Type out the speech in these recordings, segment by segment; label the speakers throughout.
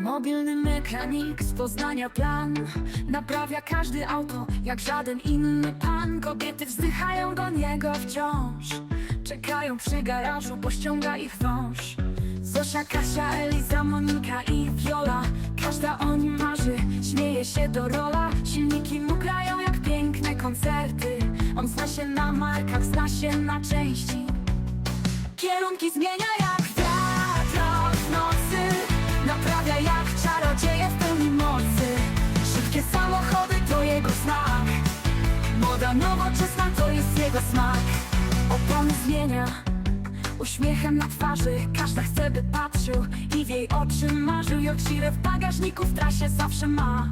Speaker 1: Mobilny mechanik z Poznania plan. Naprawia każdy auto jak żaden inny pan. Kobiety wzdychają do niego wciąż. Czekają przy garażu, bo ściąga ich wąż. Zosia, Kasia, Eliza, Monika i Viola Każda o nim marzy, śmieje się do rola. Silniki mu grają jak piękne koncerty. On zna się na markach, zna się na części. Kierunki zmienia jak Moda nowoczesna to jest jego smak. Opony zmienia Uśmiechem na twarzy. Każda chce by patrzył I w jej oczy marzył. Yorkshire w bagażniku w trasie zawsze ma.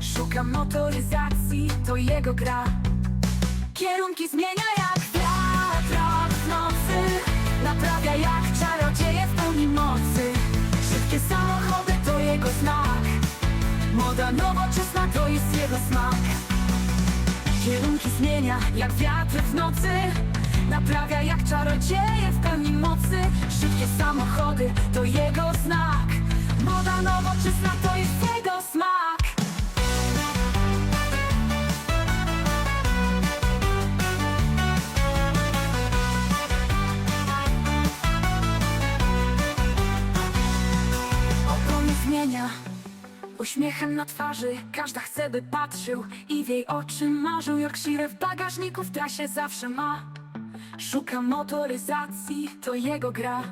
Speaker 1: Szuka motoryzacji, to jego gra. Kierunki zmienia jak wiatr w nocy. Naprawia jak czarodzieje w pełni mocy. Szybkie samochody to jego znak. Moda nowoczesna to jest jego smak Kierunki zmienia jak wiatr w nocy. Naprawia jak czarodzieje w pełni mocy. Szybkie samochody to jego znak. Moda nowoczesna to jest jego smak. Opony Uśmiechem na twarzy Każda chce by patrzył I w jej oczy marzył Yorkshire w bagażniku w trasie zawsze ma. Szuka motoryzacji To jego gra.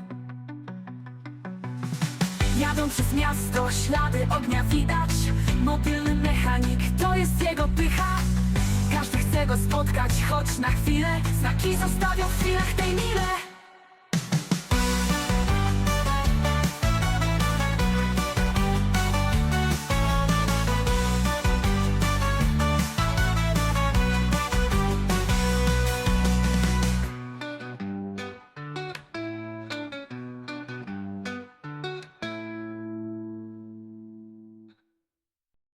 Speaker 1: Jadą przez miasto Ślady ognia widać. Mobilny mechanik To jest jego pycha. Każdy chce go spotkać Choć na chwilę. Znaki zostawią w chwilach tej mile